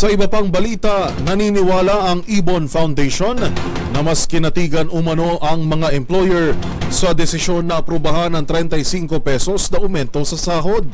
Sa iba pang balita, naniniwala ang Ibon Foundation na mas kinatigan umano ang mga employer sa desisyon na aprubahan ng 35 pesos na aumento sa sahod.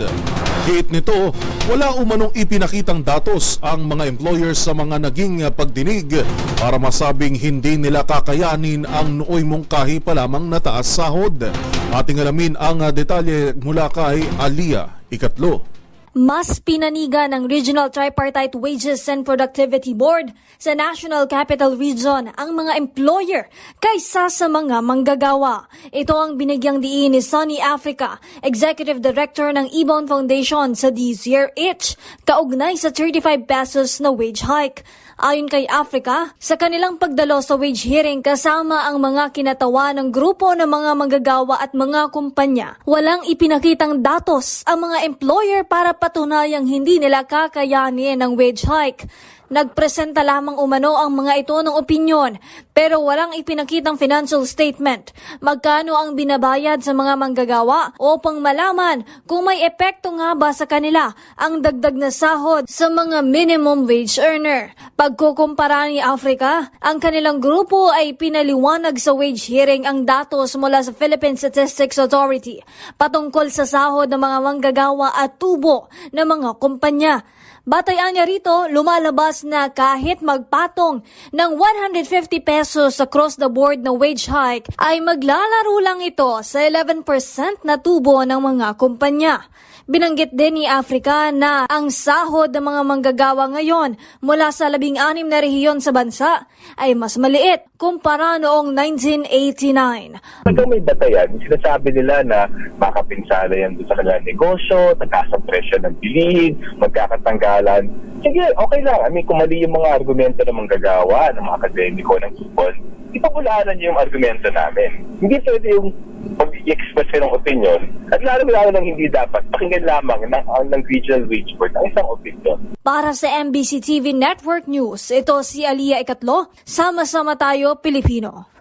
Hit nito, wala umanong ipinakitang datos ang mga employers sa mga naging pagdinig para masabing hindi nila kakayanin ang nooy mungkahi pa lamang na taas sahod. Ating alamin ang detalye mula kay Alia Ikatlo. Mas pinanigan ng Regional Tripartite Wages and Productivity Board sa National Capital Region ang mga employer kaysa sa mga manggagawa. Ito ang binigyang diin ni Sunny Africa, Executive Director ng Ibon Foundation sa This Year Itch, kaugnay sa 35 pesos na wage hike. Ayon kay Africa, sa kanilang pagdalo sa wage hearing kasama ang mga kinatawa ng grupo ng mga manggagawa at mga kumpanya, walang ipinakitang datos ang mga employer para patunayang hindi nila kakayanin ang wage hike. Nagpresenta lamang umano ang mga ito ng opinyon pero walang ipinakitang financial statement. Magkano ang binabayad sa mga manggagawa upang malaman kung may epekto nga ba sa kanila ang dagdag na sahod sa mga minimum wage earner. Pagkukumpara ni Africa, ang kanilang grupo ay pinaliwanag sa wage hearing ang datos mula sa Philippine Statistics Authority patungkol sa sahod ng mga manggagawa at tubo ng mga kumpanya. Batayan niya rito, lumalabas na kahit magpatong ng 150 pesos across the board na wage hike, ay maglalaro lang ito sa 11% na tubo ng mga kumpanya. Binanggit din ni Africa na ang sahod ng mga manggagawa ngayon mula sa labing anim na rehiyon sa bansa ay mas maliit kumpara noong 1989. Talagang may batayan, sinasabi nila na makapinsala yan doon sa kanilang negosyo, tataas ang presyo ng bilihin, magkakatanggalan. Sige, okay lang. I mean, kung mali yung mga argumento ng manggagawa, ng mga akademiko ng ipon, ipapulanan niyo yung argumento namin. Hindi pwede yung pag-express ng opinion at lalo-lalo lang hindi dapat pakinggan lamang ng, ng regional wage board ang isang opinion. Para sa MBC TV Network News, ito si Aliyah Ikatlo, sama-sama tayo Pilipino.